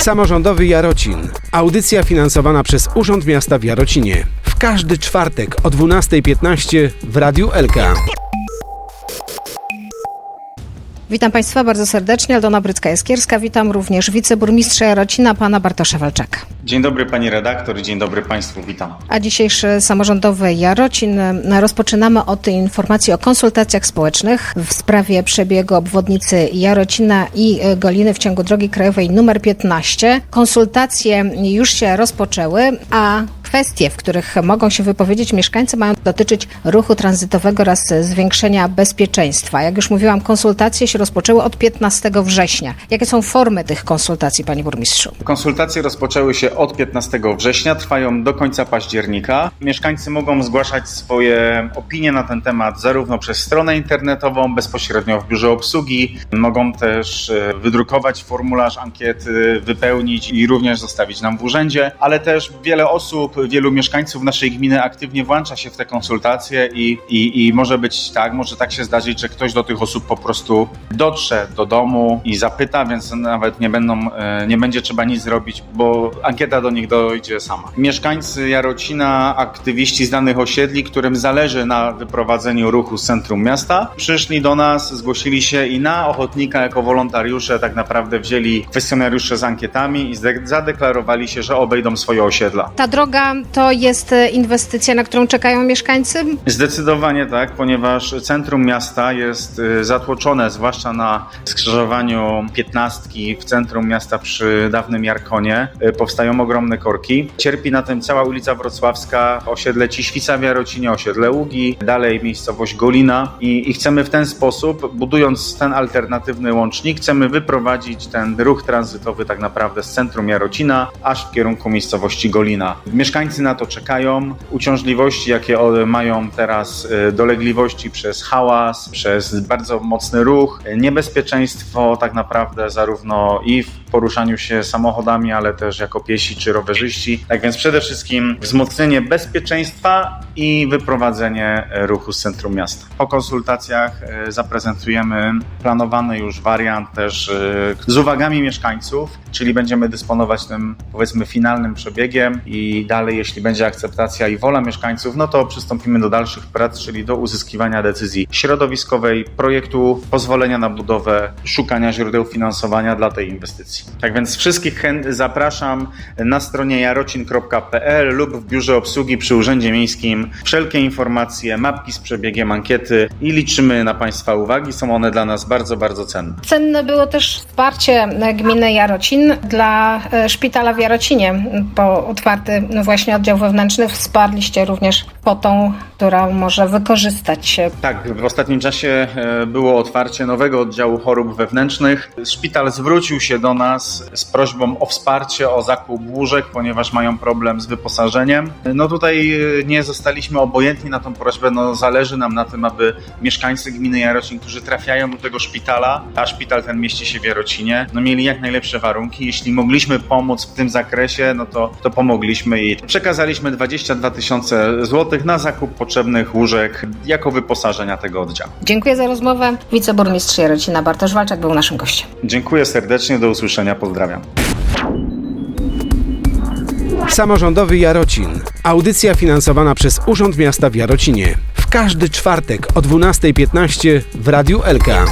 Samorządowy Jarocin. Audycja finansowana przez Urząd Miasta w Jarocinie. W każdy czwartek o 12.15 w Radiu Elka. Witam Państwa bardzo serdecznie. Aldona Brycka-Jaskierska. Witam również wiceburmistrza Jarocina, pana Bartosza Walczaka. Dzień dobry pani redaktor, dzień dobry państwu, witam. A dzisiejszy samorządowy Jarocin e, rozpoczynamy od informacji o konsultacjach społecznych w sprawie przebiegu obwodnicy Jarocina i e, Goliny w ciągu drogi krajowej nr 15. Konsultacje już się rozpoczęły, a kwestie, w których mogą się wypowiedzieć mieszkańcy, mają dotyczyć ruchu tranzytowego oraz zwiększenia bezpieczeństwa. Jak już mówiłam, konsultacje się rozpoczęły od 15 września. Jakie są formy tych konsultacji, panie burmistrzu? Konsultacje rozpoczęły się od 15 września, trwają do końca października. Mieszkańcy mogą zgłaszać swoje opinie na ten temat zarówno przez stronę internetową, bezpośrednio w biurze obsługi. Mogą też e, wydrukować formularz ankiety, wypełnić i również zostawić nam w urzędzie, ale też wiele osób, wielu mieszkańców naszej gminy aktywnie włącza się w te konsultacje i, i, i może być tak, może tak się zdarzyć, że ktoś do tych osób po prostu dotrze do domu i zapyta, więc nawet nie będą, e, nie będzie trzeba nic zrobić, bo ankieta do nich dojdzie sama. Mieszkańcy Jarocina, aktywiści z danych osiedli, którym zależy na wyprowadzeniu ruchu z centrum miasta, przyszli do nas, zgłosili się i na ochotnika jako wolontariusze tak naprawdę wzięli kwestionariusze z ankietami i zadeklarowali się, że obejdą swoje osiedla. Ta droga to jest e, inwestycja, na którą czekają mieszkańcy? Zdecydowanie tak, ponieważ centrum miasta jest y, zatłoczone, zwłaszcza na skrzyżowaniu piętnastki w centrum miasta przy dawnym Jarkonie. Y, Powstają ogromne korki. Cierpi na tym cała ulica Wrocławska, osiedle Ciświca w Jarocinie, osiedle Ługi, dalej miejscowość Golina I, i chcemy w ten sposób, budując ten alternatywny łącznik, chcemy wyprowadzić ten ruch tranzytowy tak naprawdę z centrum Jarocina aż w kierunku miejscowości Golina. Mieszkańcy na to czekają. Uciążliwości, jakie mają teraz, y, dolegliwości przez hałas, przez bardzo mocny ruch, niebezpieczeństwo tak naprawdę zarówno i w poruszaniu się samochodami, ale też jako piesi czy rowerzyści. Tak więc przede wszystkim wzmocnienie bezpieczeństwa i wyprowadzenie y, ruchu z centrum miasta. Po konsultacjach y, zaprezentujemy planowany już wariant też y, z uwagami mieszkańców, czyli będziemy dysponować tym powiedzmy finalnym przebiegiem i dalej jeśli będzie akceptacja i wola mieszkańców, no to przystąpimy do dalszych prac, czyli do uzyskiwania decyzji środowiskowej, projektu pozwolenia na budowę, szukania źródeł finansowania dla tej inwestycji. Tak więc wszystkich chęt- zapraszam na stronie jarocin.pl lub w biurze obsługi przy Urzędzie Miejskim. Wszelkie informacje, mapki z przebiegiem ankiety i liczymy na Państwa uwagi. Są one dla nas bardzo, bardzo cenne. Cenne było też wsparcie gminy Jarocin dla e, szpitala w Jarocinie, bo otwarty właśnie oddział wewnętrzny wsparliście również kwotą, która może wykorzystać się. Tak, w ostatnim czasie e, było otwarcie nowego oddziału chorób wewnętrznych. Szpital zwrócił się do nas z prośbą o wsparcie, o zakup łóżek, ponieważ mają problem z wyposażeniem. No tutaj e, nie zostaliśmy obojętni na tą prośbę, no zależy nam na tym, aby mieszkańcy gminy Jarocin, którzy trafiają do tego szpitala, a szpital ten mieści się w Jarocinie, no mieli jak najlepsze warunki. Jeśli mogliśmy pomóc w tym zakresie, no to, to pomogliśmy i przekazaliśmy 22 tysiące złotych na zakup potrzebnych łóżek jako wyposażenia tego oddziału. Dziękuję za rozmowę. Wiceburmistrz Jarocina Bartosz Walczak był naszym gościem. Dziękuję serdecznie, do usłyszenia, pozdrawiam. Samorządowy Jarocin. Audycja finansowana przez Urząd Miasta w Jarocinie. W każdy czwartek o 12.15 w Radiu Elka.